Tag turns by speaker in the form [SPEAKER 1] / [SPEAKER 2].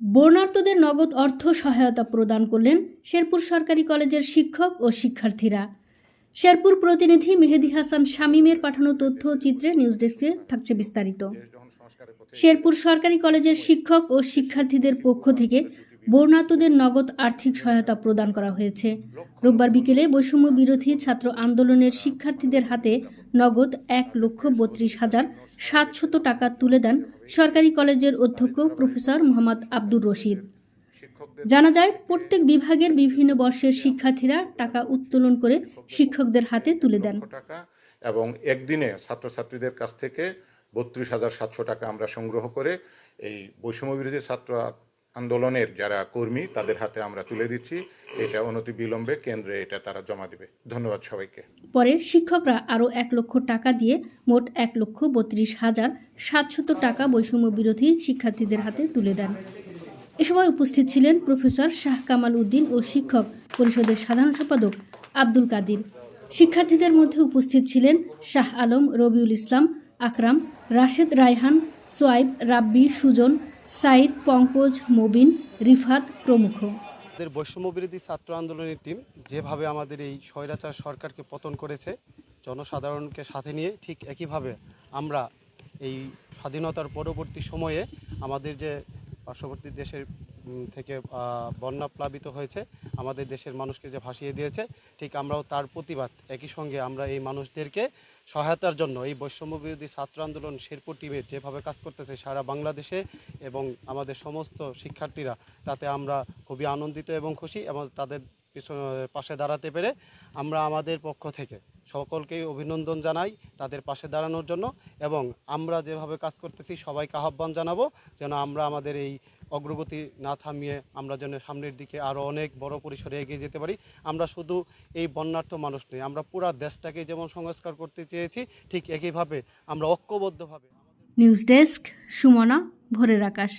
[SPEAKER 1] বর্ণার্থদের নগদ অর্থ সহায়তা প্রদান করলেন শেরপুর সরকারি কলেজের শিক্ষক ও শিক্ষার্থীরা। শেরপুর প্রতিনিধি মেহেদি হাসান শামীমের পাঠানো তথ্য চিত্রে নিউজ ডেস্কে থাকছে বিস্তারিত। শেরপুর সরকারি কলেজের শিক্ষক ও শিক্ষার্থীদের পক্ষ থেকে বর্ণার্থদের নগদ আর্থিক সহায়তা প্রদান করা হয়েছে। রোববার বিকেলে বৈষম্য বিরোধী ছাত্র আন্দোলনের শিক্ষার্থীদের হাতে নগদ এক লক্ষ বত্রিশ হাজার সাতশত টাকা তুলে দেন সরকারি কলেজের অধ্যক্ষ প্রফেসর মোহাম্মদ আব্দুর রশিদ। জানা যায়, প্রত্যেক বিভাগের বিভিন্ন বর্ষের শিক্ষার্থীরা টাকা উত্তোলন করে শিক্ষকদের হাতে তুলে দেন।
[SPEAKER 2] এবং একদিনে ছাত্রছাত্রীদের কাছ থেকে বত্রিশ হাজার সাতশো টাকা আমরা সংগ্রহ করে এই বৈষম্য বিরোধী ছাত্র আন্দোলনের যারা কর্মী, তাদের হাতে আমরা তুলে দিচ্ছি। এটা অনতি বিলম্বে কেন্দ্রে এটা তারা জমা দিবে। ধন্যবাদ সবাইকে।
[SPEAKER 1] পরে শিক্ষকরা আরও এক লক্ষ টাকা দিয়ে মোট এক লক্ষ বত্রিশ হাজার সাতশত টাকা বৈষম্য বিরোধী শিক্ষার্থীদের হাতে তুলে দেন। এ সময় উপস্থিত ছিলেন প্রফেসর শাহ কামাল উদ্দিন ও শিক্ষক পরিষদের সাধারণ সম্পাদক আব্দুল কাদির। শিক্ষার্থীদের মধ্যে উপস্থিত ছিলেন শাহ আলম রবিউল ইসলাম, আকরাম, রাশেদ রায়হান, সোয়াইব, রাব্বি, সুজন সাইদ পঙ্কজ, মবিন, রিফাত প্রমুখ।
[SPEAKER 3] আমাদের বৈষম্য বিরোধী ছাত্র আন্দোলনের টিম যেভাবে আমাদের এই স্বৈরাচার সরকারকে পতন করেছে, জনসাধারণকে সাথে নিয়ে ঠিক একইভাবে আমরা এই স্বাধীনতার পরবর্তী সময়ে আমাদের যে পার্শ্ববর্তী দেশের থেকে বন্যা প্লাবিত হয়েছে। আমাদের দেশের মানুষকে যে ভাসিয়ে দিয়েছে, ঠিক আমরাও তার প্রতিবাদ। একই সঙ্গে আমরা এই মানুষদেরকে সহায়তার জন্য এই বৈষম্য বিরোধী ছাত্র আন্দোলন শেরপুর টিমের যেভাবে কাজ করতেছে সারা বাংলাদেশে এবং আমাদের সমস্ত শিক্ষার্থীরা, তাতে আমরা খুবই আনন্দিত এবং খুশি এবং তাদের পিছনে, পাশে দাঁড়াতে পেরে আমরা আমাদের পক্ষ থেকে সকলকেই অভিনন্দন জানাই তাদের পাশে দাঁড়ানোর জন্য এবং আমরা যেভাবে কাজ করতেছি সবাইকে আহ্বান জানাব যেন আমরা আমাদের এই অগ্রগতি না থামিয়ে আমরা যেন সামনের দিকে আরও অনেক বড় পরিসরে এগিয়ে যেতে পারি। আমরা শুধু এই বন্যার্থ মানুষ নেই, আমরা পুরা দেশটাকে যেমন সংস্কার করতে চেয়েছি, ঠিক একইভাবে আমরা ঐক্যবদ্ধভাবে
[SPEAKER 1] নিউজ ডেস্ক, সুমনা, ভোরের আকাশ।